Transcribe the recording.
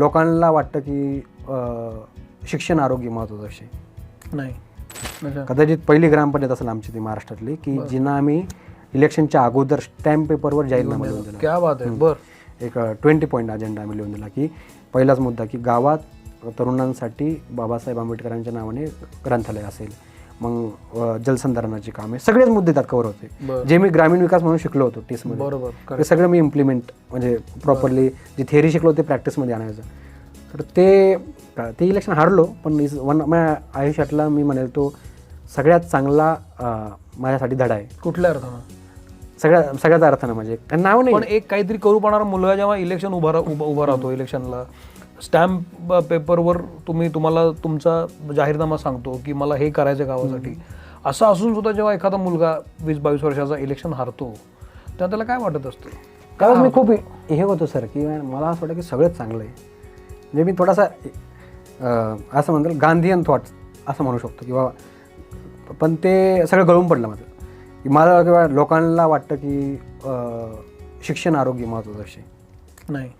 लोकांना वाटतं की शिक्षण आरोग्य महत्वाचं असे नाही. कदाचित पहिली ग्रामपंचायत असेल आमची ती महाराष्ट्रातली की जिना आम्ही इलेक्शनच्या अगोदर स्टॅम्प पेपरवर जाहीरनामा लिहून दिला. क्या बात आहे. बर. एक ट्वेंटी पॉईंट अजेंडा आम्ही लिहून दिला की पहिलाच मुद्दा की गावात तरुणांसाठी बाबासाहेब आंबेडकरांच्या नावाने ग्रंथालय असेल. मग जलसंधारणाची कामे सगळेच मुद्दे त्यात कव्हर होते. जे मी ग्रामीण विकास म्हणून शिकलो होतो बरोबर ते सगळं मी इम्प्लिमेंट म्हणजे प्रॉपरली जे थेअरी शिकलो ते प्रॅक्टिसमध्ये आणायचं. तर ते ते इलेक्शन हारलो पण इज वन माझ्या आयुष्यातला मी म्हणेल तो सगळ्यात चांगला माझ्यासाठी धडा आहे. कुठल्या अर्थानं? सगळ्या सगळ्याच अर्थानं म्हणजे नाव नाही. पण एक काहीतरी करू पाहणारा मुलगा जेव्हा इलेक्शन उभा उभा राहतो इलेक्शनला स्टॅम्प पेपरवर तुम्ही तुम्हाला तुमचा जाहीरनामा सांगतो की मला हे करायचं गावासाठी. असं असून सुद्धा जेव्हा एखादा मुलगा वीस बावीस वर्षाचा इलेक्शन हारतो तेव्हा त्याला काय वाटत असतं? त्यावेळेस मी खूप हे होतो सर की मला असं वाटतं की सगळंच चांगलं आहे. म्हणजे मी थोडासा असं म्हणतो गांधीयन थॉट्स असं म्हणू शकतो किंवा पण ते सगळं गळून पडलं माझं. की मला किंवा लोकांना वाटतं की शिक्षण आरोग्य महत्वाचं असे नाही.